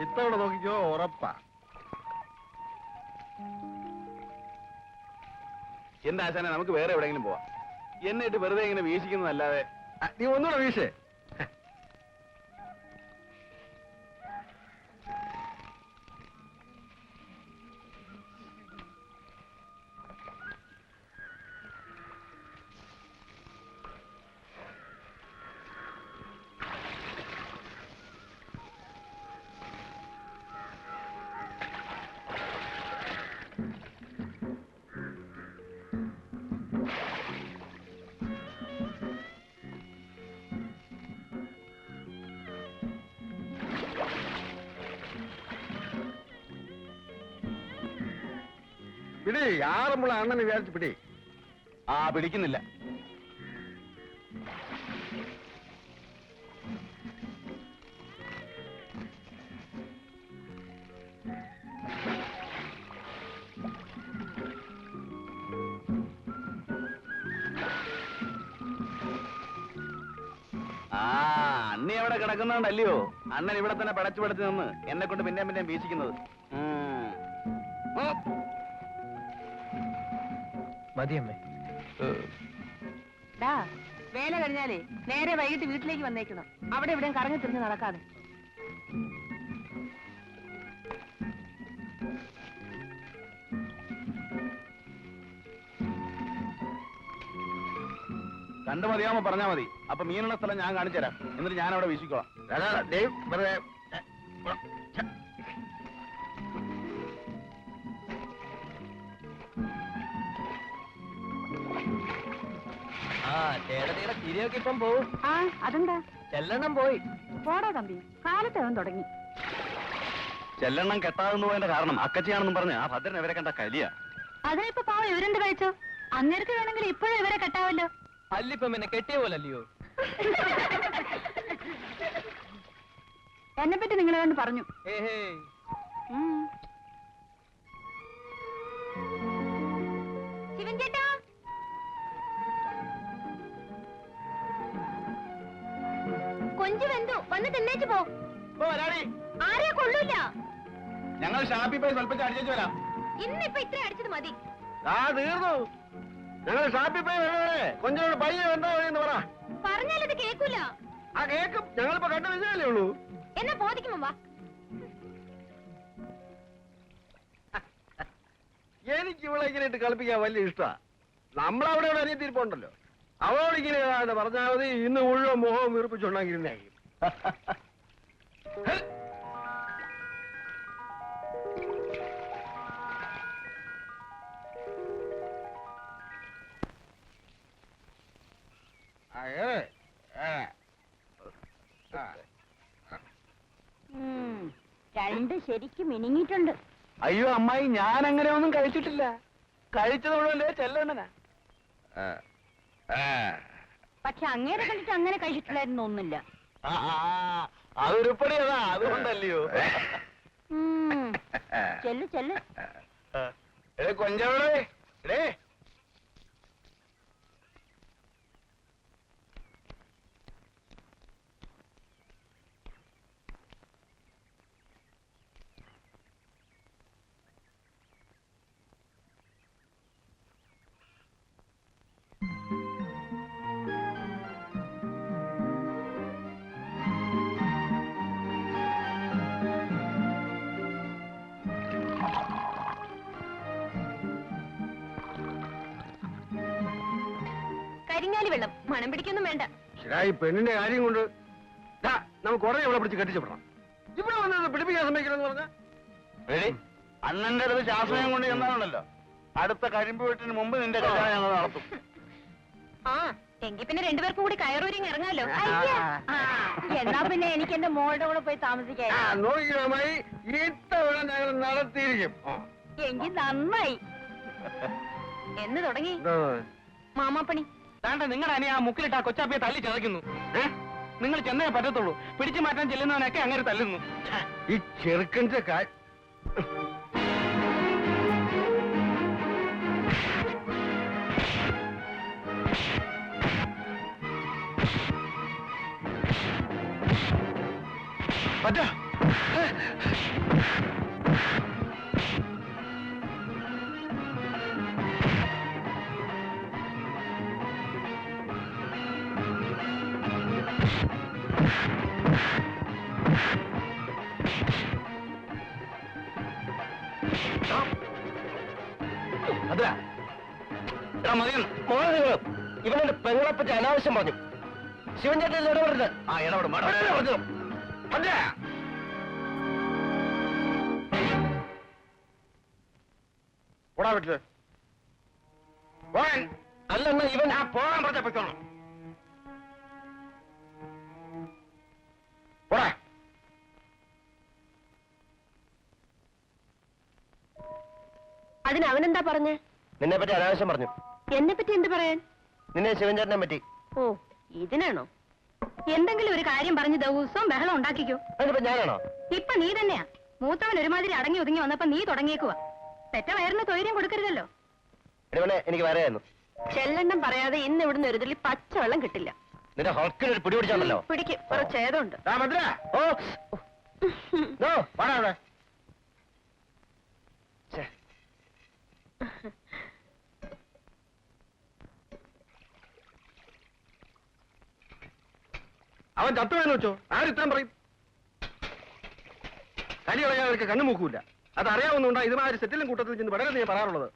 ഇത്തവണ നോക്കിക്കോ ഉറപ്പാ. എന്താ ആശാനെ നമുക്ക് വേറെ എവിടെയെങ്കിലും പോവാം. എന്നിട്ട് വെറുതെ ഇങ്ങനെ വീശിക്കുന്നതല്ലാതെ. നീ ഒന്നുകൂടെ വീശേ. പിടി ആറന്മുള അണ്ണനെ വിചാരിച്ച് പിടി. ആ പിടിക്കുന്നില്ല. ആ അണ്ണി അവിടെ കിടക്കുന്നുണ്ടല്ലയോ? അണ്ണൻ ഇവിടെ തന്നെ പടച്ചു പടച്ചു നിന്ന് എന്നെ കൊണ്ട് പിന്നെയും പിന്നെയും വീശിക്കുന്നത്. മതിയമ്മേ. ഡാ വേല കഴിഞ്ഞാലേ നേരെ വൈകിട്ട് വീട്ടിലേക്ക് വന്നേക്കണം. അവിടെ ഇവിടെ കറങ്ങി തിരിഞ്ഞ് നടക്കാതെ. കണ്ടു മതിയാമോ പറഞ്ഞാ മതി. അപ്പൊ മീനുള്ള സ്ഥലം ഞാൻ കാണിച്ചു തരാം എന്നിട്ട് ഞാൻ അവിടെ വീശിക്കോളാം ചേട്ടത്തിയുടെ ചിരിയൊക്കെ ഇപ്പം പോവും. ആ അതെന്താ? ചെല്ലെണ്ണം പോയി. പോടാ തമ്പി. കാലത്ത് അവൻ തുടങ്ങി. ചെല്ലണ്ണം കെട്ടാതെന്ന് പോയതിന്റെ കാരണം അക്കച്ചിയാണെന്നും പറഞ്ഞ് ആ ഭദ്രൻ ഇവരെ കണ്ട കലിയ. അതിനിപ്പോ പാവം ഇവരെന്ത് കഴിച്ചു? അങ്ങേർക്ക് വേണമെങ്കിൽ ഇപ്പോഴും ഇവരെ കെട്ടാവല്ലോ. അല്ലിപ്പം എന്നെ കെട്ടിയ പോലല്ലയോ? എന്നെ പറ്റി നിങ്ങളെ കൊണ്ട് പറഞ്ഞു. ഏഹേ ശിവൻ കൊഞ്ചു വെന്തു. വന്ന് തിന്നേച്ചു പോ. ആരെയും കൊള്ളൂല. ഞങ്ങൾ ഷാപ്പിൽ പോയി സ്വല്പിച്ച് അടിച്ചു വരാം. ഇന്നിപ്പൊ ഇത്ര അടിച്ചത് മതി. ആ തീർന്നു. ഞങ്ങൾ ഷാപ്പിൽ പോയി വരണവരെ കൊഞ്ചിനോട് പയ്യെ എന്താ എന്ന് പറ. പറഞ്ഞാലത് കേക്കൂല. ആ കേക്കും. ഞങ്ങളിപ്പോ കണ്ടു വെച്ചാലേ ഉള്ളൂ. എന്നെ ബോധിക്കുമ്പോ വാ എനിക്ക് ഇവിടെ ഇങ്ങനെ ഇട്ട് കളിപ്പിക്കാൻ വലിയ ഇഷ്ടമാ നമ്മളവിടെ ഇവിടെ അനിയത്തിരിപ്പുണ്ടല്ലോ. അവളോട് ഇങ്ങനെ ഏതാണ്ട് പറഞ്ഞാൽ മതി ഇന്ന് മുഴുവൻ മുഖവും വീർപ്പിച്ചുണ്ടാക്കിയിരുന്നായിരിക്കും രണ്ട് ശരിക്കും മിനിങ്ങിട്ടുണ്ട് അയ്യോ അമ്മായി ഞാൻ അങ്ങനെ ഒന്നും കഴിച്ചിട്ടില്ല. കഴിച്ചത് മുഴുവല്ലേ ചെല്ലെണ്ണനാ. പക്ഷെ അങ്ങേരെ കണ്ടിട്ട് അങ്ങനെ കഴിച്ചിട്ടില്ലായിരുന്നു ഒന്നില്ല അതൊരുപടി അതാ അതുകൊണ്ടല്ലയോ? ചെല്ല് ചെല്ല്. കൊഞ്ചവിടെ കരിങ്ങാലി വെള്ളം. മണം പിടിക്കൊന്നും വേണ്ട. ശരി ഈ പെണ്ണിന്റെ കാര്യം കൊണ്ട് നമുക്ക് ഉടനെ ഇവിടെ പിടിച്ച് കെട്ടിച്ചപ്പെടണം ഇവിടെ വന്നത് പിടിപ്പിക്കാൻ സമ്മതിക്കണമെന്ന് പറഞ്ഞ? അണ്ണന്റെ അടുത്ത് ശാസ്ത്രം കൊണ്ട് ചെന്നാണല്ലോ അടുത്ത കരിമ്പ് വീട്ടിന് മുമ്പ് നിന്റെ കല്യാണം ഞങ്ങൾ നടത്തും. ആ എങ്കിൽ പിന്നെ രണ്ടുപേർക്കും കൂടി കയറൂരിങ് ഇറങ്ങാലോ. ആ, എന്നാ പിന്നെ എനിക്ക് എന്റെ മോളുടെ കൂടെ പോയി താമസിക്കാം ആ നോക്കിയാമായി ഇത്തവണ ഞങ്ങൾ നടത്തിയിരിക്കും. ആ. നന്നായി. എന്ന് തുടങ്ങി? മാമാപ്പണി. താണ്ട നിങ്ങളുടെ അനിയ ആ മുക്കിലിട്ട് ആ കൊച്ചാപ്പിയെ തല്ലി ചതയ്ക്കുന്നു. നിങ്ങൾ ചെന്നേ പറ്റത്തുള്ളൂ. പിടിച്ചു മാറ്റാൻ ചെല്ലുന്നവനൊക്കെ അങ്ങനെ തല്ലുന്നു. ഈ ചെറുക്കന്റെ കാര്യം പറ്റാ. അനാവശ്യം പറഞ്ഞു. ശിവഞ്ചേട്ടൻ ഇടപെടരുത്. ആ ഇടപെടും? പോടാ വീട്ടിൽ. അല്ലെന്ന് ഇവൻ ആ പോകാൻ പറഞ്ഞ പൊയ്ക്കോണം പോടാ. അതിന് അവനെന്താ പറഞ്ഞേ? നിന്നെ പറ്റി അനാവശ്യം പറഞ്ഞു. എന്നെ പറ്റി എന്ത് പറയാൻ? നിന്നെ ശിവൻചേട്ടനെ പറ്റി. ഓ ഇതിനാണോ? എന്തെങ്കിലും ഒരു കാര്യം പറഞ്ഞ് ദിവസവും ബഹളം ഉണ്ടാക്കിക്കോ. ഞാനാണോ? ഇപ്പൊ നീ തന്നെയാ. മൂത്തവൻ ഒരുമാതിരി അടങ്ങി ഒതുങ്ങി വന്നപ്പോ നീ തുടങ്ങിയേക്കുവാ. പെറ്റ വയറിന് തൊയിര്യം കൊടുക്കരുതല്ലോ. എനിക്ക് വരെയായിരുന്നു ചെല്ലെണ്ണം പറയാതെ ഇന്ന് ഇവിടുന്ന് ഒരു തുള്ളി പച്ചവെള്ളം കിട്ടില്ല. നിന്റെ ഹോക്കിൽ ഒരു പിടി പിടിച്ചാണല്ലോ പിടിക്കും കുറച്ച് ഛേദമുണ്ട്. ഓ. ഛെ. അവൻ ചത്തുവെന്ന് വെച്ചോ? ആരിത്രം പറയും? കലി കളയാൻ കണ്ണു മൂക്കൂല അത് അറിയാവുന്നുണ്ടാ ഇതുമാതിരി സെറ്റിലും കൂട്ടത്തിൽ ചെന്ന് വളരെ നീ പറയാറുള്ളത്.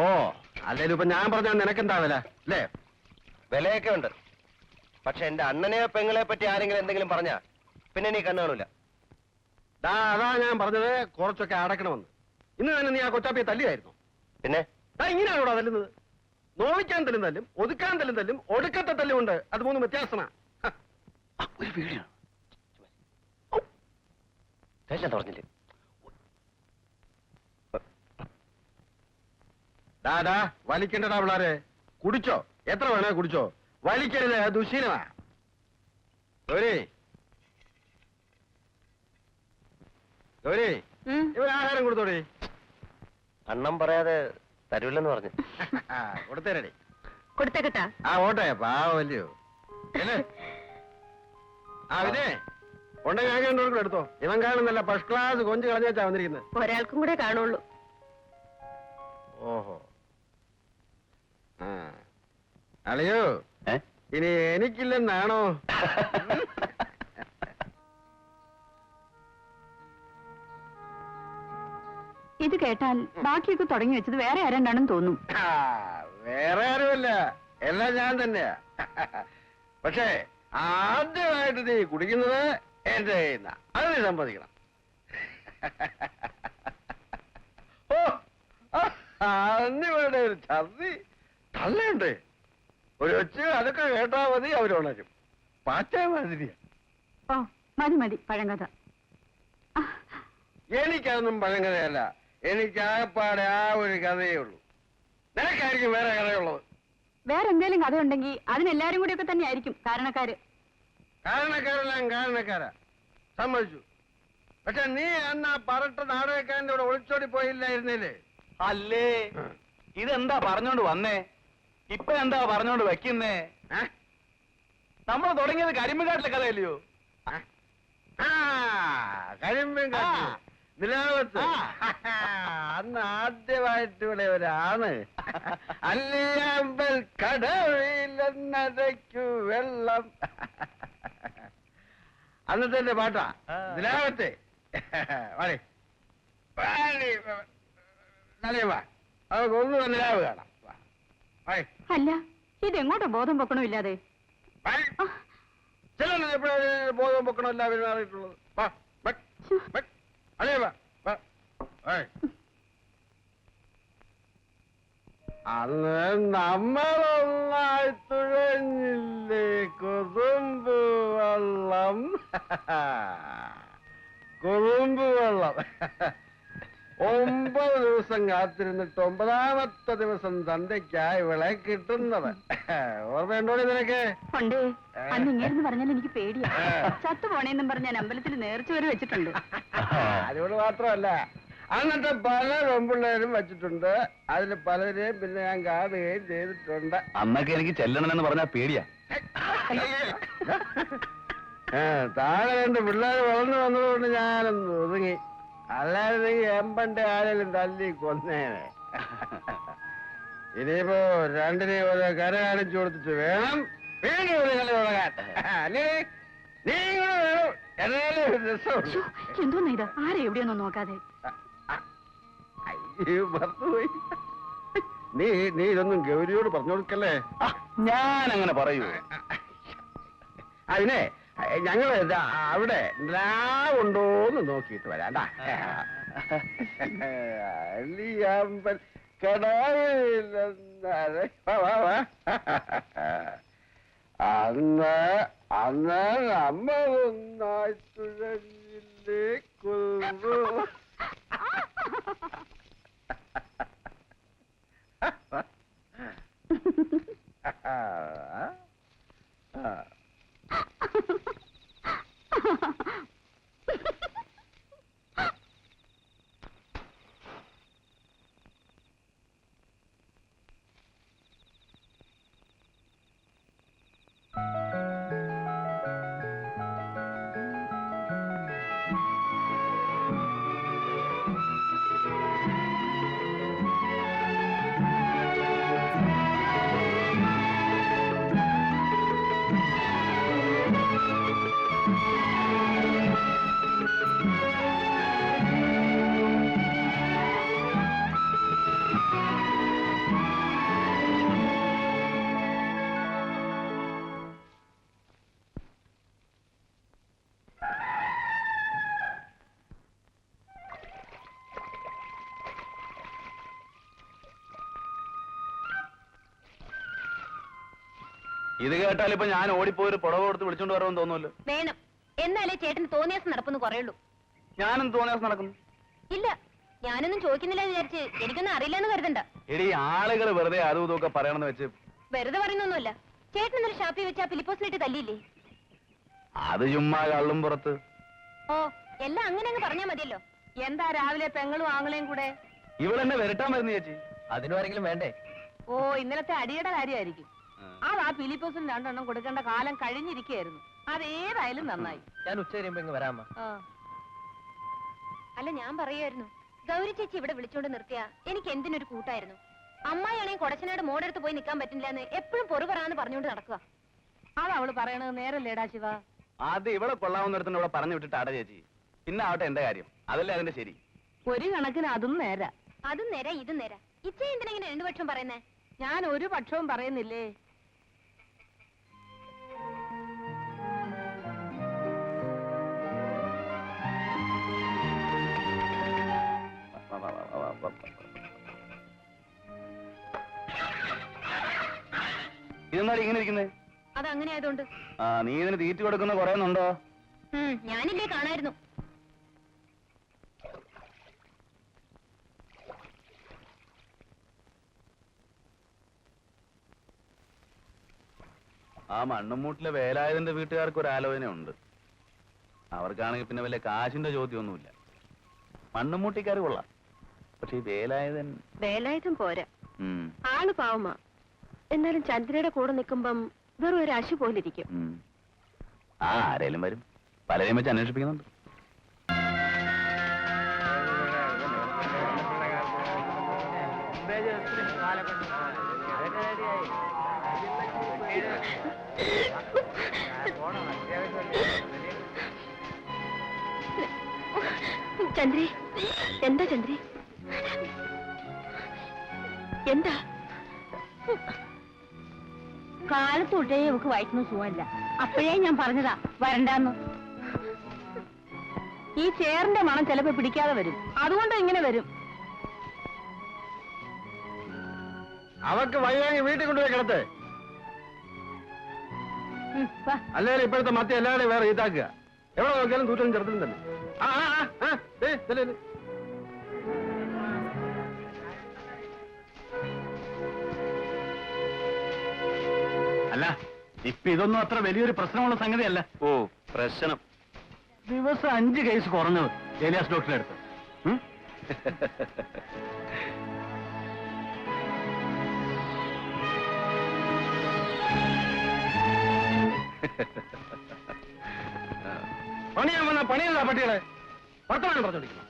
ഓ അല്ലേലും ഇപ്പൊ ഞാൻ പറഞ്ഞാൽ നിനക്കെന്താ വില അല്ലേ? വിലയൊക്കെ ഉണ്ട്. പക്ഷെ എന്റെ അണ്ണനെയോ പെങ്ങളെ പറ്റി ആരെങ്കിലും എന്തെങ്കിലും പറഞ്ഞാ പിന്നെ നീ കണ്ണു കാണൂല. അതാ ഞാൻ പറഞ്ഞത്. കുറച്ചൊക്കെ അടക്കണമെന്ന് ഇന്ന് തന്നെ നീ ആ കൊച്ചാപ്പിയെ തല്ലിയായിരുന്നു? പിന്നെ? താ ഇങ്ങനെയാണോടാ തല്ലുന്നത്? നോവിക്കാൻ തല്ലും തല്ലും ഒതുക്കാൻ തല്ലും തല്ലും ഒടുക്കത്തെ തല്ലും ഉണ്ട് അത് മൂന്ന് വ്യത്യാസമാ. ഒരു വീഡിയോ തുറന്നില്ലേ? ദാദാ വലിക്കണ്ടടാ പിള്ളാരെ. കുടിച്ചോ? എത്ര വേണേ കുടിച്ചോ? വലിക്കരുത് ദുശീലമാ. ഗൗരി. ഗൗരി. ഇവർ ആഹാരം കൊടുത്തോടി. അണ്ണം പറയാതെ തരൂല്ലെന്ന് പറഞ്ഞു. കൊടുത്തേരടി. കൊടുത്തേക്കട്ടാ. ആ ഓട്ടെ പാവല്ലയോ ആ പിന്നെ? ഉണ്ടെങ്കിൽ ആകെ രണ്ടുപേർക്കും എടുത്തോ. ഇവൻ കാണുന്നല്ല ഫസ്റ്റ് ക്ലാസ് കൊഞ്ച് കളഞ്ഞാ വന്നിരിക്കുന്നത് ഒരാൾക്കും കൂടെ കാണുള്ളൂ. ഓഹോ. ആ. അളിയോ. ഇനി എനിക്കില്ലെന്നാണോ? ഇത് കേട്ടാൽ ബാക്കിയൊക്കെ തുടങ്ങി വെച്ചത് വേറെ ആരണ്ടാണെന്ന് തോന്നും. വേറെ ആരുമല്ല. എല്ലാം ഞാൻ തന്നെയാ. പക്ഷേ ആദ്യമായിട്ട് നീ കുടിക്കുന്നത് എന്റെ കയ്യിന്ന അത് നീ സമ്മതിക്കണം. ഓ അന്നിവിടെ ഒരു ഛർദി തള്ളുണ്ട് ഒരു ഒച്ച അതൊക്കെ കേട്ടാ മതി അവരുണരും പാറ്റ മാതിരിയാ. ഓ മതി മതി പഴങ്കഥ. എനിക്കതൊന്നും പഴങ്കഥയല്ല. എനിക്ക് ആകപ്പാടെ ആ ഒരു കഥയേ ഉള്ളൂ നിനക്കായിരിക്കും വേറെ കഥയുള്ളത്. വേറെ എന്തെങ്കിലും കഥ ഉണ്ടെങ്കിൽ അതിനെല്ലാരും കൂടി ഒക്കെ തന്നെയായിരിക്കും കാരണക്കാര്. കാരണക്കാരെല്ലാം കാരണക്കാരാ. സമ്മതിച്ചു. പക്ഷെ നീ അന്ന് ആ പറട്ട നാടകക്കാരന്റെ കൂടെ ഒളിച്ചോടി പോയില്ലായിരുന്നില്ലേ? അല്ലേ? ഇതെന്താ പറഞ്ഞോണ്ട് വന്നേ? ഇപ്പൊ എന്താ പറഞ്ഞോണ്ട് വെക്കുന്നേ? നമ്മൾ തുടങ്ങിയത് കരിമ്പുകാട്ടിലെ കഥയല്ലയോ? ആ. ആ. നിലാവത്ത്. അന്ന് ആദ്യമായിട്ട് ഇവിടെ ഒരാണ്. അല്ലിയാമ്പൽ കടവിലെന്നരയ്ക്കു വെള്ളം. അന്നത്തെ എന്റെ പാട്ടാ. നിലാവത്തെ. വാടി. നല്ലവാ നമുക്ക് ഒന്നും നിലാവ് കാണാം. അല്ല ഇതെങ്ങോട്ട് ബോധം പൊക്കണമില്ലാതെ. ചിലർ എപ്പോഴും ബോധം പൊക്കണമല്ല ബട്ട് അതെ. അന്ന് നമ്മളൊന്നായി തുഴഞ്ഞില്ലേ കുറുമ്പ് വെള്ളം. കുറുമ്പ് വെള്ളം. ഒമ്പത് ദിവസം കാത്തിരുന്നിട്ട് ഒമ്പതാമത്തെ ദിവസം തന്തയ്ക്കായി വിള കിട്ടുന്നത് ഓർമ്മയുണ്ടോ നിനക്ക്? ഉണ്ട്. അന്ന് ഇങ്ങനെ പറഞ്ഞാൽ എനിക്ക് പേടിയാ. ചത്തു പോണേന്നും പറഞ്ഞ ഞാൻ അമ്പലത്തിൽ നേർച്ച വരെ വെച്ചിട്ടുണ്ട്. അതുകൊണ്ട് മാത്രമല്ല അങ്ങനത്തെ പല പെൺപിള്ളേരും വെച്ചിട്ടുണ്ട്. അതിൽ പലരെയും പിന്നെ ഞാൻ കാണുകയും ചെയ്തിട്ടുണ്ട്. അന്നൊക്കെ എനിക്ക് ചെല്ലണമെന്ന് പറഞ്ഞാ പേടിയാ. താഴെ രണ്ട് പിള്ളേർ വളർന്നു വന്നതുകൊണ്ട് ഞാനൊന്ന് ഒതുങ്ങി. അല്ലാതെ ഈ എമ്പന്റെ ആരെങ്കിലും തല്ലി കൊന്നേനെ ഇനിയിപ്പോ രണ്ടിനെ ഓരോ കര കാണിച്ചു കൊടുത്തിട്ട് വേണം വീണ്ടും ഒരു കളി തുടങ്ങാൻ നീ എന്തോന്നാ ഇത് ആരെ എവിടെയൊന്നും നോക്കാതെ നീ നീ ഇതൊന്നും ഗൗരിയോട് പറഞ്ഞു കൊടുക്കല്ലേ ഞാൻ അങ്ങനെ പറയൂ അതിനെ ഞങ്ങൾ ദാ അവിടെ ഉണ്ടോന്ന് നോക്കിയിട്ട് വരാണ്ടാ അല്ലിയാമ്പൽ കടാവില്ലെന്നാരെ വാ, വാ, വാ. അന്ന് അന്ന് തുഴഞ്ഞില്ലേ ആ. ഇത് കേട്ടാൽ ഇപ്പൊ ഞാൻ ഓടിപ്പോയി പുടവ കൊടുത്ത് വിളിച്ചോണ്ട് വരാമെന്ന് തോന്നുമല്ലോ. വേണം. എന്നാലേ ചേട്ടന് തോന്നിയാസം നടപ്പെന്ന് കുറയുള്ളൂ. ഞാനും തോന്നിയാസം നടക്കുന്നു? ഇല്ല ഞാനൊന്നും ചോദിക്കുന്നില്ല എന്ന് വിചാരിച്ച് എനിക്കൊന്നും അറിയില്ലെന്ന് കരുതണ്ട. എടി ആളുകൾ വെറുതെ അതും ഇതൊക്കെ പറയണമെന്ന് വെച്ച് വെറുതെ പറയുന്നൊന്നുമല്ല. ചേട്ടൻ ഇന്നലെ ഷാപ്പി വെച്ച് ആ ഫിലിപ്പോസിലിട്ട് തല്ലിയില്ലേ? അത് ചുമ്മാ കള്ളും പുറത്ത്. ഓ എല്ലാം അങ്ങനെ അങ്ങ് പറഞ്ഞാ മതിയല്ലോ. എന്താ രാവിലെ പെങ്ങളും ആങ്ങളെയും കൂടെ? ഇവളെന്നെ വരട്ടാൻ വരുന്ന ചേച്ചി. അതിനും ആരെങ്കിലും വേണ്ടേ? ഓ ഇന്നലത്തെ അടിയുടെ കാര്യമായിരിക്കും. അത് ആ ഫിലിപ്പോസിന് രണ്ടെണ്ണം കൊടുക്കേണ്ട കാലം കഴിഞ്ഞിരിക്കുകയായിരുന്നു. അതേതായാലും നന്നായി. ഞാൻ ഉച്ച കഴിയുമ്പോ ഇങ്ങ് അല്ല ഞാൻ പറയായിരുന്നു ഗൗരി ചേച്ചി ഇവിടെ വിളിച്ചോണ്ട് നിർത്തിയ എനിക്ക് എന്തിനൊരു കൂട്ടായിരുന്നു. അമ്മായിയാണെങ്കിൽ കൊടച്ചനാട് മോടെടുത്ത് പോയി നിൽക്കാൻ പറ്റില്ല എന്ന് എപ്പോഴും പൊറുപറാന്ന് പറഞ്ഞുകൊണ്ട് നടക്കുക അത് അവൾ പറയണത് നേരല്ലേടാ ശിവ? അത് ഇവളെ കൊള്ളാവുന്നിടത്തിന് ഇവിടെ പറഞ്ഞു വിട്ടിട്ട് അട ചേച്ചി. പിന്നെ ആവട്ടെ എന്റെ കാര്യം? അതല്ലേ അതിന്റെ ശരി? ഒരു കണക്കിന് അതും നേരാ. അതും നേര ഇതും നേര. ഇച്ച എന്തിനെങ്ങനെ രണ്ടു പക്ഷം പറയുന്നേ? ഞാൻ ഒരു പക്ഷവും പറയുന്നില്ലേ? ഇതെന്നാലും ഇങ്ങനെ ഇരിക്കുന്നേ? അത് അങ്ങനെ ആയതുകൊണ്ട് ആ നീ ഇതിന് തീറ്റി കൊടുക്കുന്ന കുറയുന്നുണ്ടോ? ഞാനില്ലേ കാണായിരുന്നു. ആ മണ്ണുമൂട്ടിലെ വേലായുധന്റെ വീട്ടുകാർക്ക് ഒരു ആലോചന ഉണ്ട് അവർക്കാണെങ്കിൽ പിന്നെ വല്ല കാശിന്റെ ചോദ്യമൊന്നുമില്ല. മണ്ണുമൂട്ടിക്കാർ കൊള്ളാം. പക്ഷെ വേലായുധൻ വേലായുധം പോരാ. ആൾ പാവമാ. എന്നാലും ചന്ദ്രയുടെ കൂടെ നിൽക്കുമ്പം വെറും ഒരു അശു പോലിരിക്കും. ആ ആരേലും വരും. പലരെയും വെച്ച് അന്വേഷിപ്പിക്കുന്നുണ്ട്. ചന്ദ്രി എന്താ ചന്ദ്രി? എന്താ? കാലത്തൊട്ടേ നമുക്ക് വയറ്റുന്ന സുഖമല്ല. അപ്പോഴേ ഞാൻ പറഞ്ഞതാ വരണ്ടാന്ന്. ഈ ചേറിന്റെ മണം ചിലപ്പോ പിടിക്കാതെ വരും. അതുകൊണ്ട് ഇങ്ങനെ വരും. അവക്ക് വയ്യാങ്ങി വീട്ടിൽ കൊണ്ടുപോയി കിടത്തെ. ഉം, വാ. അല്ലെങ്കിൽ ഇപ്പോഴത്തെ മത്തി എല്ലാവരുടെയും വേറെ ഇതാക്കുക എവിടെ നോക്കിയാലും തൂറ്റലും ചെറുതിലും തന്നെ. ആ ആ ആ, ആ ദേ, ദേ, ദേ. ഇപ്പൊ ഇതൊന്നും അത്ര വലിയൊരു പ്രശ്നമുള്ള സംഗതിയല്ല. ഓ പ്രശ്നം. ദിവസം അഞ്ച് കേസ് കുറഞ്ഞത് ഏലിയാസ് ഡോക്ടറെ അടുത്ത്. പണിയാ പണിയല്ല പട്ടികളെ? വർത്തമാനം പറഞ്ഞോണ്ടിരിക്കുന്നു.